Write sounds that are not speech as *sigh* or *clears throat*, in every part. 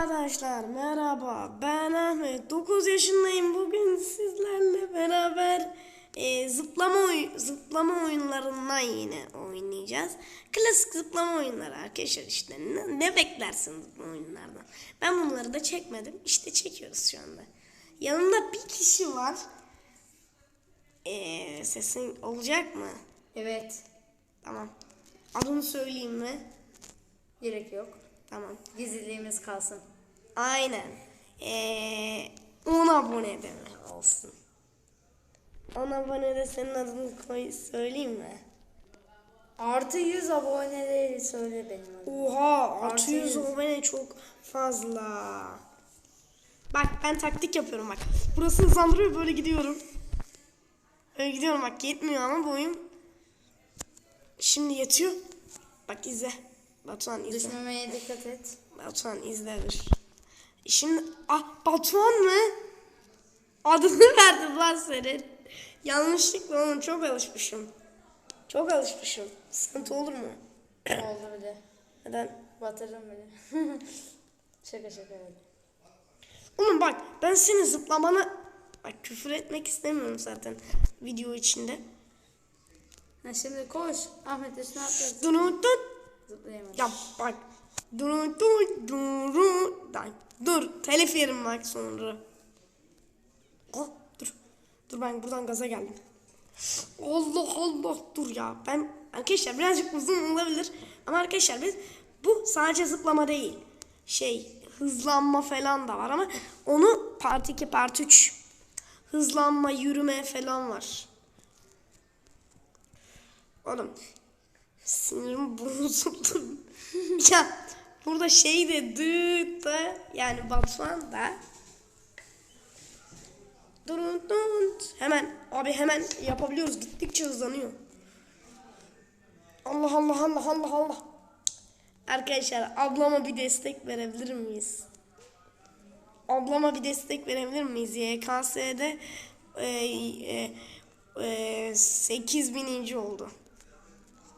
Arkadaşlar merhaba ben Ahmet 9 yaşındayım bugün sizlerle beraber e, zıplama oy- zıplama oyunlarından yine oynayacağız. Klasik zıplama oyunları arkadaşlar işte ne, ne beklersin zıplama oyunlardan. Ben bunları da çekmedim işte çekiyoruz şu anda. Yanımda bir kişi var. E, sesin olacak mı? Evet. Tamam. Adını söyleyeyim mi? Gerek yok. Tamam. Gizliliğimiz kalsın. Aynen. Ee, 10 abone de mi olsun? 10 abone de senin adını koy söyleyeyim mi? Artı 100 aboneleri söyle benim adım. Oha Artı 600 yüz. abone çok fazla. Bak ben taktik yapıyorum bak. Burası hızlandırıyor böyle gidiyorum. Öyle gidiyorum bak yetmiyor ama boyum. Şimdi yetiyor. Bak izle. Batuhan izle. Düşmemeye dikkat et. Batuhan izledir. Şimdi ah Batuhan mı? Adını *laughs* verdim lan senin. Yanlışlıkla oğlum çok alışmışım. Çok alışmışım. Sıkıntı olur mu? *coughs* Oldu bile. Neden? Batırdım bile. *laughs* şaka şaka öyle. Oğlum bak ben senin zıplamana bak küfür etmek istemiyorum zaten video içinde. Ha şimdi koş. Ahmet üstüne atla. Duru dun. Zıplayamadım. Ya bak. Duru duru duru. Lan, Dur telif yerim bak sonra. Oh, dur. Dur ben buradan gaza geldim. Allah Allah dur ya. Ben arkadaşlar birazcık uzun olabilir. Ama arkadaşlar biz bu sadece zıplama değil. Şey hızlanma falan da var ama onu part 2 part 3 hızlanma yürüme falan var. Oğlum sinirim bozuldu. *laughs* ya burada şey de dı da yani Batuhan da Durun durun. Hemen abi hemen yapabiliyoruz. Gittikçe hızlanıyor. Allah Allah Allah Allah Allah. Arkadaşlar ablama bir destek verebilir miyiz? Ablama bir destek verebilir miyiz? YKS'de e, e, e, 8 bininci oldu.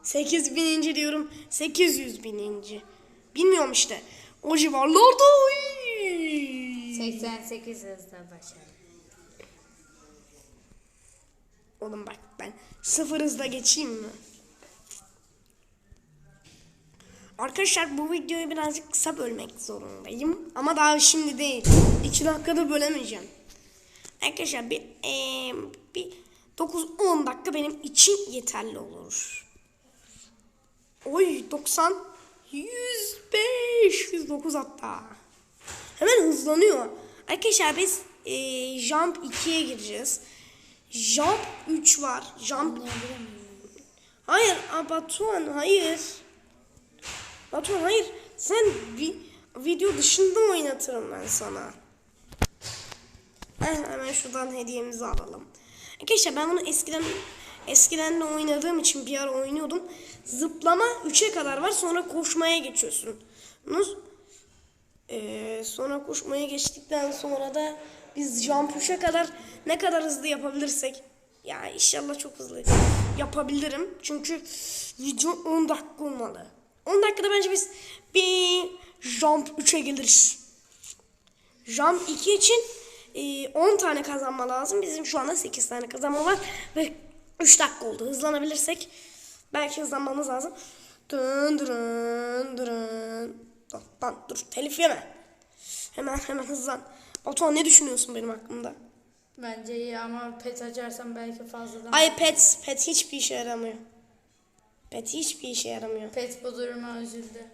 8 bininci diyorum. 800 bininci. Bilmiyorum işte. O civarlarda. Uy. 88 hızla başarı. Oğlum bak ben sıfır hızla geçeyim mi? Arkadaşlar bu videoyu birazcık kısa bölmek zorundayım. Ama daha şimdi değil. 2 dakikada bölemeyeceğim. Arkadaşlar bir, eee, bir 9-10 dakika benim için yeterli olur. Oy 90 105 109 hatta. Hemen hızlanıyor. Arkadaşlar biz eee jump 2'ye gireceğiz. Jump 3 var. Jump? Hayır, Batuhan hayır. Batuhan hayır. Sen bir video dışında oynatırım ben sana. Heh, hemen şuradan hediyemizi alalım. Arkadaşlar ben bunu eskiden eskiden de oynadığım için bir ara oynuyordum. Zıplama 3'e kadar var sonra koşmaya geçiyorsunuz. Ee, sonra koşmaya geçtikten sonra da biz jump 3'e kadar ne kadar hızlı yapabilirsek ya inşallah çok hızlı yapabilirim. Çünkü video 10 dakika olmalı. 10 dakikada bence biz bir jump 3'e geliriz. Jump 2 için e, 10 tane kazanma lazım. Bizim şu anda 8 tane kazanma var ve 3 dakika oldu. Hızlanabilirsek belki hızlanmamız lazım. Dın dırın dırın. Lan, dur telif yeme. Hemen hemen hızlan. Batuhan ne düşünüyorsun benim hakkımda? Bence iyi ama pet açarsam belki fazladan. Ay pet, pet hiçbir işe yaramıyor. Pet hiçbir işe yaramıyor. Pet bu duruma üzüldü.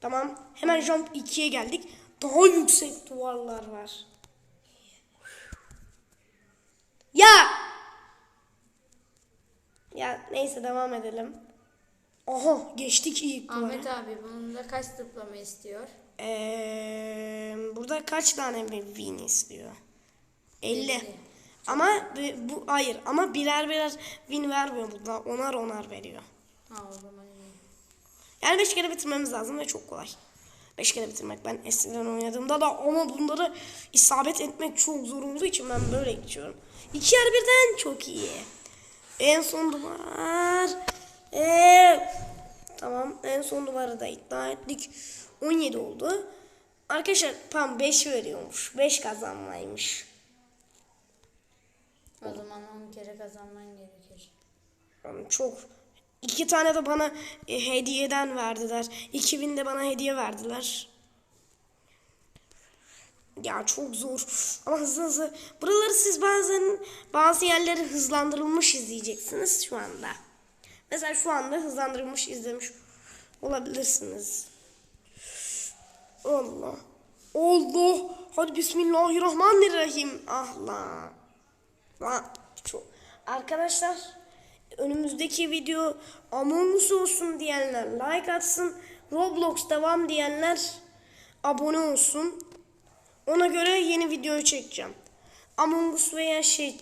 Tamam. Hemen jump 2'ye geldik. Daha yüksek duvarlar var. Ya! Ya neyse devam edelim. Aha geçtik ilk. Ahmet abi bunun kaç zıplama istiyor? Ee, burada kaç tane bir win istiyor? 50. Elli. Ama bu bu- hayır ama birer birer win vermiyor burada. Onar onar veriyor. Ha o zaman iyi. Yani 5 kere bitirmemiz lazım ve çok kolay. 5 kere bitirmek ben eskiden oynadığımda da ama bunları isabet etmek çok zor olduğu için ben böyle geçiyorum. İki yer birden çok iyi. En son duvar. Ee, tamam en son duvarı da iddia ettik. 17 oldu. Arkadaşlar tam 5 veriyormuş. 5 kazanmaymış. O zaman 10 kere kazanman gerekir. Yani çok. İki tane de bana e, hediyeden verdiler. 2000 de bana hediye verdiler. Ya çok zor. Ama hızlı hızlı. Buraları siz bazen bazı yerleri hızlandırılmış izleyeceksiniz şu anda. Mesela şu anda hızlandırılmış izlemiş olabilirsiniz. Allah. Allah. Hadi Bismillahirrahmanirrahim. Ah lan. Lan çok. Arkadaşlar önümüzdeki video Among Us olsun diyenler like atsın. Roblox devam diyenler abone olsun. Ona göre yeni video çekeceğim. Among Us veya şey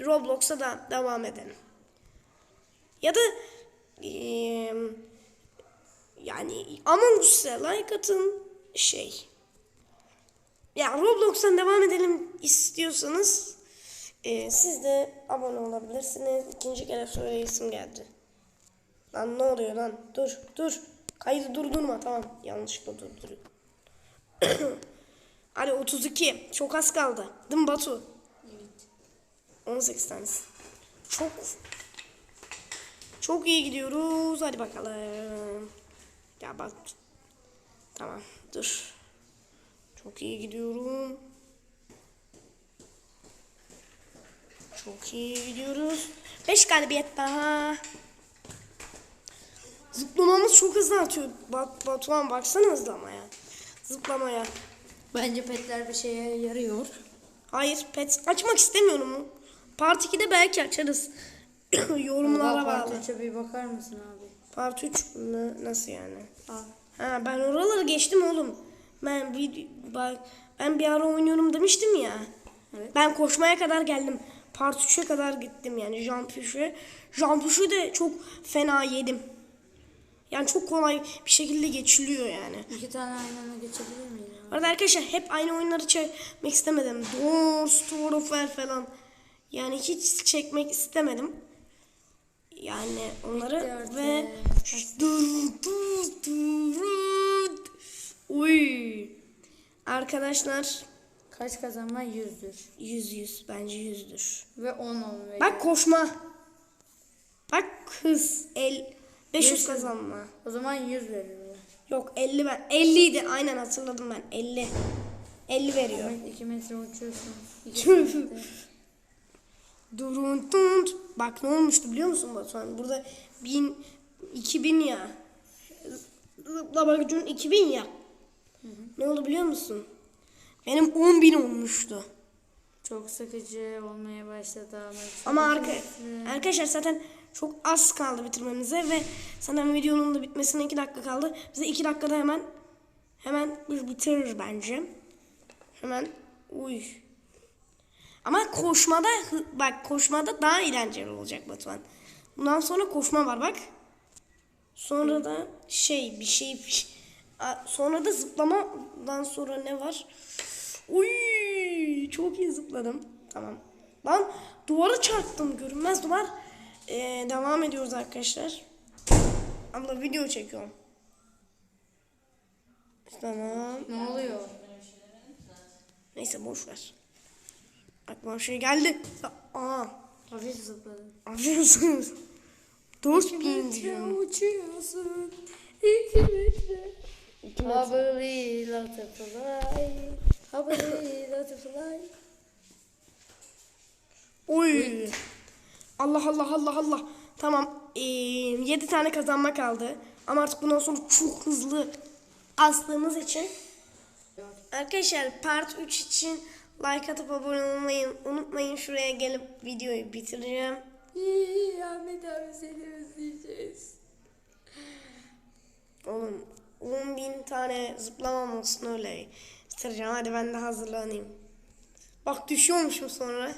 Roblox'a da devam edelim. Ya da eee, yani Among Us'a like atın şey. Ya Roblox'tan devam edelim istiyorsanız eee, siz de abone olabilirsiniz. İkinci kere söyleyesim geldi. Lan ne oluyor lan? Dur dur. Kaydı durdurma tamam. Yanlışlıkla durduruyorum. *clears throat* Hadi 32. Çok az kaldı. Değil mi Batu? Evet. 18 tanesi. Çok çok iyi gidiyoruz. Hadi bakalım. Ya bak. Tamam. Dur. Çok iyi gidiyorum. Çok iyi gidiyoruz. 5 galibiyet daha. Zıplamamız çok hızlı atıyor. Bak Batuhan baksana hızlamaya. Zıplamaya. Bence petler bir şeye yarıyor. Hayır pet açmak istemiyorum. Part 2'de belki açarız. *coughs* Yorumlara bağlı. parçaça bir bakar mısın abi? Part 3 mü? Nasıl yani? Al. Ha ben oraları geçtim oğlum. Ben bir bak ben bir ara oynuyorum demiştim ya. Evet. Ben koşmaya kadar geldim. Part 3'e kadar gittim yani jump push'e. Jump push'u de çok fena yedim. Yani çok kolay bir şekilde geçiliyor yani. İki tane aynı anda geçebilir miyim? Arada arkadaşlar hep aynı oyunları çekmek istemedim. Doors, Tour of War falan. Yani hiç çekmek istemedim. Yani onları Bitti ve. Uy. Arkadaşlar Kaç kazanma? Yüzdür. yüz yüz bence yüzdür. Ve 10 10 veriyor. Bak koşma. Bak hız. El 500 500. kazanma. O zaman 100 veriyor. Yok 50 ben. 50 idi aynen hatırladım ben. 50. 50 veriyor. 2 metre uçuyorsun. *laughs* Durun tun. Bak ne olmuştu biliyor musun Batuhan? Burada 1000 2000 ya. Zıplama gücün 2000 ya. Ne oldu biliyor musun? Benim 10.000 olmuştu. Çok sıkıcı olmaya başladı ama. Ama arka, arkadaşlar zaten çok az kaldı bitirmemize ve zaten videonun da bitmesine 2 dakika kaldı. Bize 2 dakikada hemen hemen biz bitirir bence. Hemen uy. Ama koşmada bak koşmada daha eğlenceli olacak Batuhan. Bundan sonra koşma var bak. Sonra da şey bir şey bir şey- sonra da zıplamadan sonra ne var? Uy çok iyi zıpladım. Tamam. Lan duvara çarptım görünmez duvar. Ee, devam ediyoruz arkadaşlar. Abla video çekiyorum. Tamam. Ne oluyor? Neyse boş ver. Aklıma şey geldi. Aa. Hafif. Dört bin Metre diyorum. uçuyorsun. 2 metre. Haberi butterfly. Haberi butterfly. Oy. Allah Allah Allah Allah. Tamam. Ee, 7 tane kazanma kaldı. Ama artık bundan sonra çok hızlı astığımız için. Arkadaşlar part 3 için like atıp abone olmayı unutmayın. Şuraya gelip videoyu bitireceğim. İyi, Ahmet abi seni özleyeceğiz. Oğlum 10 bin tane zıplamam olsun öyle bitireceğim. Hadi ben de hazırlanayım. Bak düşüyormuşum sonra.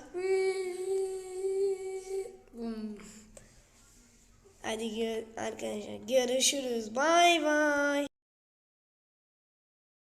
Hadi gö- arkadaşlar görüşürüz. Bay bay.